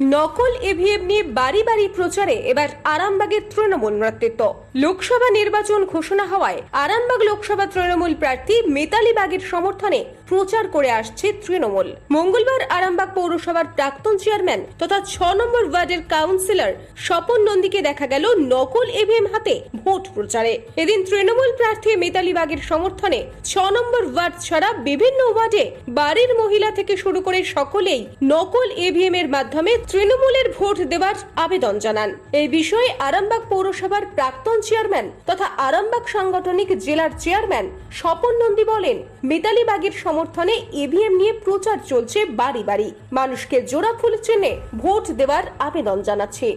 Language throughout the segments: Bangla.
নকল ইভিএম নিয়ে বাড়ি বাড়ি প্রচারে এবার আরামবাগের তৃণমূল নেতৃত্ব। লোকসভা নির্বাচন ঘোষণা হওয়ায় আরামবাগ লোকসভা তৃণমূল প্রার্থী মিতালি বাগের সমর্থনে প্রচার করে আসছে তৃণমূল। মঙ্গলবার আরামবাগ পৌরসভার প্রাক্তন চেয়ারম্যান তথা ছ নম্বর ওয়ার্ডের কাউন্সিলর স্বপন নন্দীকে দেখা গেল নকল ইভিএম হাতে ভোট প্রচারে। এদিন তৃণমূল প্রার্থী মিতালি বাগের সমর্থনে ছ নম্বর ওয়ার্ড ছাড়া বিভিন্ন ওয়ার্ডে বাড়ির মহিলা থেকে শুরু করে সকলেই নকল ইভিএম এর মাধ্যমে তৃণমূলের ভোট দেওয়ার আবেদন জানান। এই বিষয়ে আরামবাগ পৌরসভার প্রাক্তন চেয়ারম্যান তথা আরামবাগ সাংগঠনিক জেলার চেয়ারম্যান স্বপন নন্দী বলেন, মিতালি বাগের সমর্থনে ইভিএম নিয়ে প্রচার চলছে বাড়ি বাড়ি। মানুষকে জোড়া ফুল চেনে ভোট দেওয়ার আবেদন জানাচ্ছে।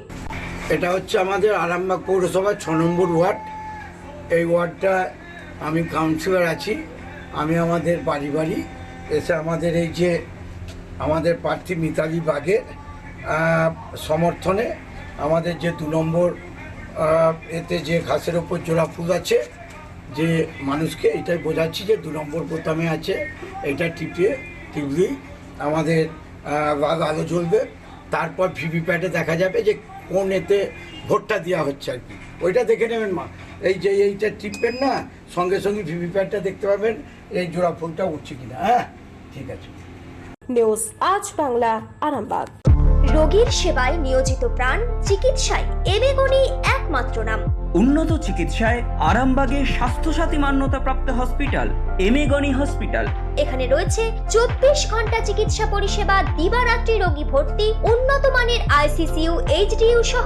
এটা হচ্ছে আমাদের আরামবাগ পৌরসভার ছ নম্বর ওয়ার্ড। এই ওয়ার্ডটা আমি কাউন্সিলর আছি, আমি আমাদের বাড়ি বাড়ি। এসে আমাদের এই যে আমাদের প্রার্থী মিতালি বাগের সমর্থনে আমাদের যে দু নম্বর এতে যে ঘাসের ওপর জোড়া ফুল আছে, যে মানুষকে এটাই বোঝাচ্ছি যে দু নম্বর বোতামে আছে, এটা টিপে টিপলেই আমাদের আলো জ্বলবে। তারপর ভিভিপ্যাটে দেখা যাবে যে কোন এতে ভোটটা দেওয়া হচ্ছে আর কি। ওইটা দেখে নেবেন মা। এই যে এইটা টিপবেন না, সঙ্গে সঙ্গে ভিভিপ্যাটটা দেখতে পাবেন এই জোড়া ফুলটা উঠছে কিনা। হ্যাঁ ঠিক আছে। নিউজ আজ বাংলা, আরামবাগ। রোগীর সেবায় নিয়োজিত প্রাণ চিকিৎসায় এবেগুনি একমাত্র নাম। উন্নত চিকিৎসায় আরামবাগে স্বাস্থ্যসাথী মান্যতাপ্রাপ্ত হসপিটাল এমেগনি হসপিটাল। এখানে রয়েছে চব্বিশ ঘণ্টা চিকিৎসা পরিষেবা দিবারাত্রি রোগী ভর্তি উন্নত মানের আইসিসিউ এইচডিইউ সহ